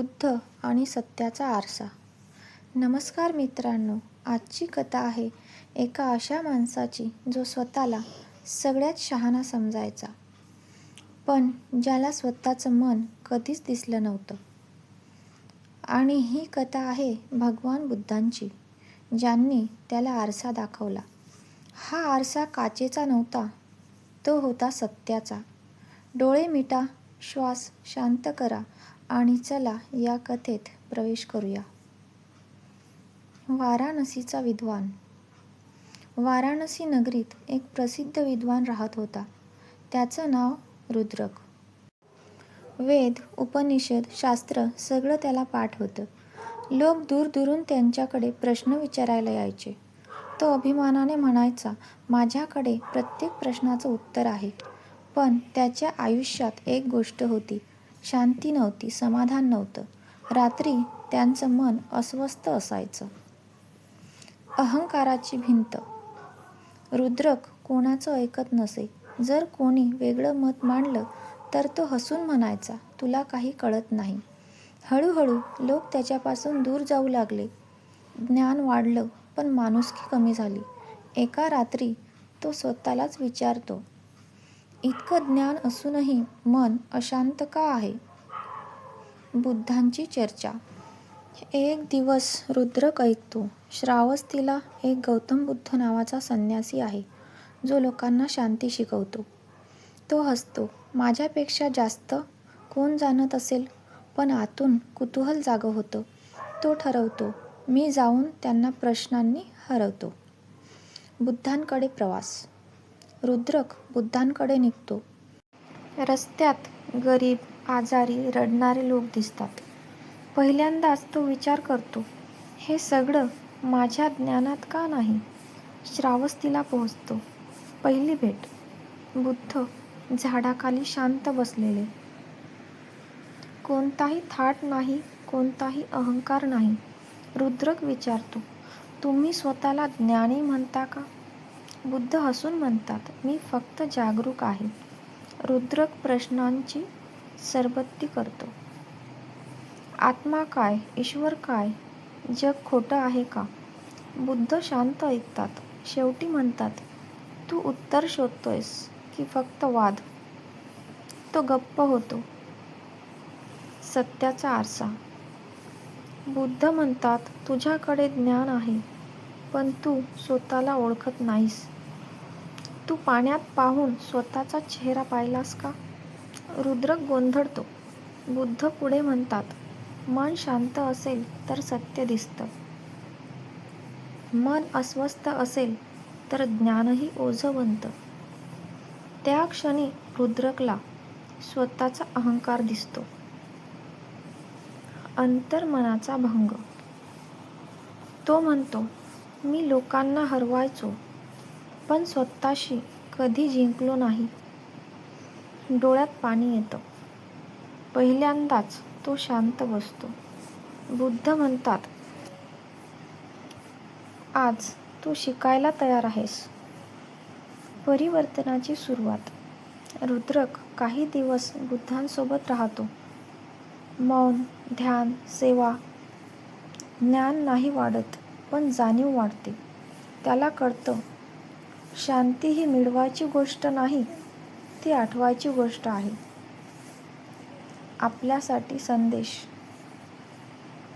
बुद्ध आणि सत्याचा आरसा. नमस्कार मित्रांनो आजची कथा आहे एका अशा माणसाची जो स्वतःला सगळ्यात शहाणा समजायचा पण ज्याला स्वतःचं मन कधीच दिसलं नव्हतं. आणि ही कथा आहे भगवान बुद्धांची ज्यांनी त्याला आरसा दाखवला. हा आरसा काचेचा नव्हता तो होता सत्याचा. डोळे मिटा श्वास शांत करा आणि चला या कथेत प्रवेश करूया. वाराणसीचा विद्वान. वाराणसी नगरीत एक प्रसिद्ध विद्वान राहत होता. त्याचं नाव रुद्रक. वेद उपनिषद शास्त्र सगळं त्याला पाठ होतं. लोक दूरदूरून त्यांच्याकडे प्रश्न विचारायला यायचे. तो अभिमानाने म्हणायचा माझ्याकडे प्रत्येक प्रश्नाचं उत्तर आहे. पण त्याच्या आयुष्यात एक गोष्ट होती. शांती नव्हती समाधान नव्हतं. रात्री त्यांचं मन अस्वस्थ असायचं. अहंकाराची भिंत. रुद्रक कोणाचं ऐकत नसे. जर कोणी वेगळं मत मांडलं तर तो हसून म्हणायचा तुला काही कळत नाही. हळूहळू लोक त्याच्यापासून दूर जाऊ लागले. ज्ञान वाढलं पण माणुसकी कमी झाली. एका रात्री तो स्वतःलाच विचारतो इतकं ज्ञान असूनही मन अशांत का आहे? बुद्धांची चर्चा. एक दिवस रुद्रक ऐकतो श्रावस्तीला एक गौतम बुद्ध नावाचा संन्यासी आहे जो लोकांना शांती शिकवतो. तो हसतो माझ्यापेक्षा जास्त कोण जाणत असेल पण आतून कुतूहल जागं होतं. तो ठरवतो मी जाऊन त्यांना प्रश्नांनी हरवतो. बुद्धांकडे प्रवास. रुद्रक बुद्धांकडे निघतो. रस्त्यात गरीब आजारी रडणारे लोक दिसतात. पहिल्यांदाच तो विचार करतो हे सगळं माझ्या ज्ञानात का नाही? श्रावस्तीला पोहोचतो. पहिली भेट. बुद्ध झाडाखाली शांत बसलेले. कोणताही थाट नाही कोणताही अहंकार नाही. रुद्रक विचारतो तुम्ही स्वतःला ज्ञानी म्हणता का? बुद्ध हसून म्हणतात मी फक्त जागरूक आहे. रुद्रक प्रश्नांची सरबत्ती करतो. आत्मा काय? ईश्वर काय? जग खोटं आहे का? बुद्ध शांत ऐकतात. शेवटी म्हणतात तू उत्तर शोधतोयस की फक्त वाद? तो गप्प होतो. सत्याचा आरसा. बुद्ध म्हणतात तुझ्याकडे ज्ञान आहे पण तू स्वतःला ओळखत नाहीस. तू पाण्यात पाहून स्वतःचा चेहरा पाहिलास का? रुद्रक गोंधळतो. बुद्ध पुढे म्हणतात मन शांत असेल तर सत्य दिसतं. मन अस्वस्थ असेल तर ज्ञानही ओझं बनतं त्या क्षणी रुद्रकला स्वतःचा अहंकार दिसतो. अंतर्मनाचा भंग. तो म्हणतो मी लोकांना हरवायचो. पण स्वतःशी कधी जिंकलो नाही. डोळ्यात पाणी येतं. पहिल्यांदाच तो शांत बसतो. बुद्ध म्हणतात आज तू शिकायला तयार आहेस. परिवर्तनाची सुरुवात. रुद्रक काही दिवस बुद्धांसोबत राहतो. मौन ध्यान सेवा ज्ञान नाही वाढत पण जाणीव वाढते. त्याला कळतं शांती ही मिळवायची गोष्ट नाही ती आठवायची गोष्ट आहे. आपल्यासाठी संदेश.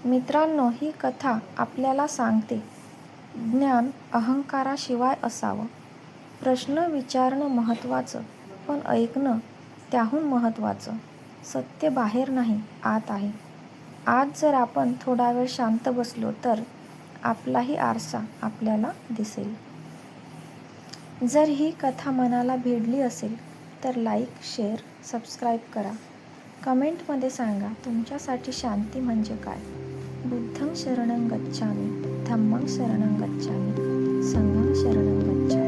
मित्रांनो ही कथा आपल्याला सांगते. ज्ञान अहंकाराशिवाय असावं. प्रश्न विचारणं महत्त्वाचं पण ऐकणं त्याहून महत्त्वाचं. सत्य बाहेर नाही आत आहे. आज जर आपण थोडा वेळ शांत बसलो तर आपलाही आरसा आपल्याला दिसेल. जर ही कथा मनाला भिडली असेल तर लाईक शेअर सबस्क्राईब करा. कमेंटमध्ये सांगा तुमच्यासाठी शांती म्हणजे काय? बुद्धं शरणं गच्छामी धम्मं शरणं गच्छामी संघं शरणं गच्छामी.